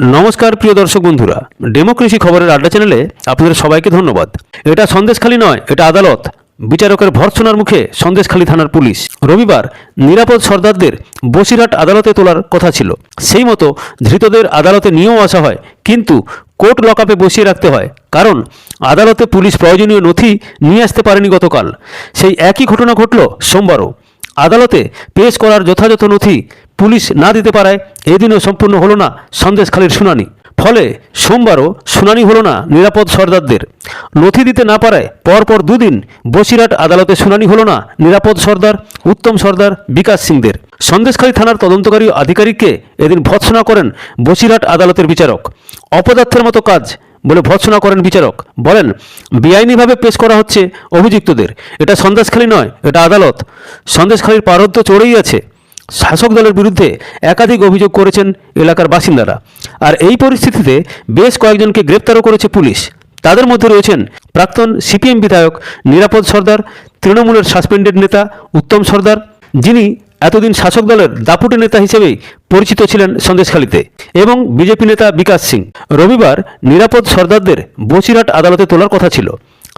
নমস্কার প্রিয় দর্শক বন্ধুরা, ডেমোক্রেসি খবরের আড্ডা চ্যানেলে আপনাদের সবাইকে ধন্যবাদ। এটা সন্দেশখালী নয়, এটা আদালত। বিচারকের ভর্ৎসনার মুখে সন্দেশখালী থানার পুলিশ। রবিবার নিরাপদ সর্দারদের বসিরহাট আদালতে তোলার কথা ছিল। সেই মতো ধৃতদের আদালতে নিয়েও আসা হয়, কিন্তু কোর্ট লকআপে বসিয়ে রাখতে হয়। কারণ আদালতে পুলিশ প্রয়োজনীয় নথি নিয়ে আসতে পারেনি গতকাল। সেই একই ঘটনা ঘটল সোমবারও। আদালতে পেশ করার যথাযথ নথি পুলিশ না দিতে পারায় এদিনও সম্পূর্ণ হলো না সন্দেশখালীর শুনানি। ফলে সোমবারও শুনানি হলো না নিরাপদ সর্দারদের। নথি দিতে না পারায় পরপর দুদিন বসিরহাট আদালতে শুনানি হলো না নিরাপদ সর্দার, উত্তম সর্দার, বিকাশ সিংদের। সন্দেশখালী থানার তদন্তকারী আধিকারিককে এদিন ভৎসনা করেন বসিরহাট আদালতের বিচারক। অপদার্থের মতো কাজ বলে ভৎসনা করেন বিচারক। বলেন, বেআইনিভাবে পেশ করা হচ্ছে অভিযুক্তদের। এটা সন্দেশখালী নয়, এটা আদালত। সন্দেশখালীর পারদ্য চড়েই আছে। শাসক দলের বিরুদ্ধে একাধিক অভিযোগ করেছেন এলাকার বাসিন্দারা। আর এই পরিস্থিতিতে বেশ কয়েকজনকে গ্রেপ্তারও করেছে পুলিশ। তাদের মধ্যে রয়েছেন প্রাক্তন সিপিএম বিধায়ক নিরাপদ সর্দার, তৃণমূলের সাসপেন্ডেড নেতা উত্তম সর্দার, যিনি এতদিন শাসক দলের দাপুটে নেতা হিসেবেই পরিচিত ছিলেন সন্দেশখালীতে, এবং বিজেপি নেতা বিকাশ সিং। রবিবার নিরাপদ সর্দারদের বসিরহাট আদালতে তোলার কথা ছিল।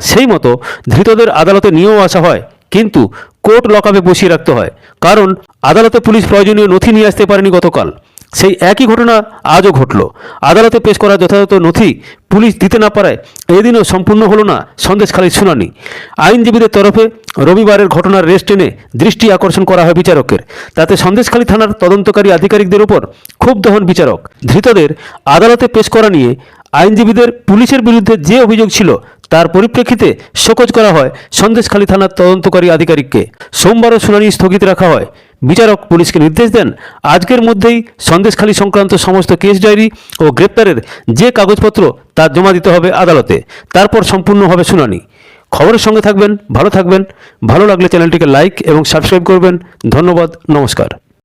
সেই মতো ধৃতদের আদালতে নিয়েও আসা হয় কিন্তু কোর্ট লকআপে বসিয়ে রাখতে হয়। কারণ আদালতে পুলিশ প্রয়োজনীয় নথি নিয়ে আসতে পারেনি গতকাল। সেই একই ঘটনা আজও ঘটল। আদালতে পেশ করা যথাযথ নথি পুলিশ দিতে না পারায় এদিনও সম্পূর্ণ হলো না সন্দেশখালীর শুনানি। আইনজীবীদের তরফে রবিবারের ঘটনার রেস্ট টেনে দৃষ্টি আকর্ষণ করা হয় বিচারকের। তাতে সন্দেশখালী থানার তদন্তকারী আধিকারিকদের উপর ক্ষুব্ধ হন বিচারক। ধৃতদের আদালতে পেশ করা নিয়ে আইনজীবীদের পুলিশের বিরুদ্ধে যে অভিযোগ ছিল তার পরিপ্রেক্ষিতে শোকজ করা হয় সন্দেশখালী থানার তদন্তকারী আধিকারিককে। সোমবারও শুনানি স্থগিত রাখা হয়। বিচারক পুলিশকে নির্দেশ দেন, আজকের মধ্যেই সন্দেশখালী সংক্রান্ত সমস্ত কেস ডায়েরি ও গ্রেপ্তারের যে কাগজপত্র তা জমা দিতে হবে আদালতে। তারপর সম্পূর্ণ হবে শুনানি। খবরের সঙ্গে থাকবেন, ভালো থাকবেন। ভালো লাগলে চ্যানেলটিকে লাইক এবং সাবস্ক্রাইব করবেন। ধন্যবাদ, নমস্কার।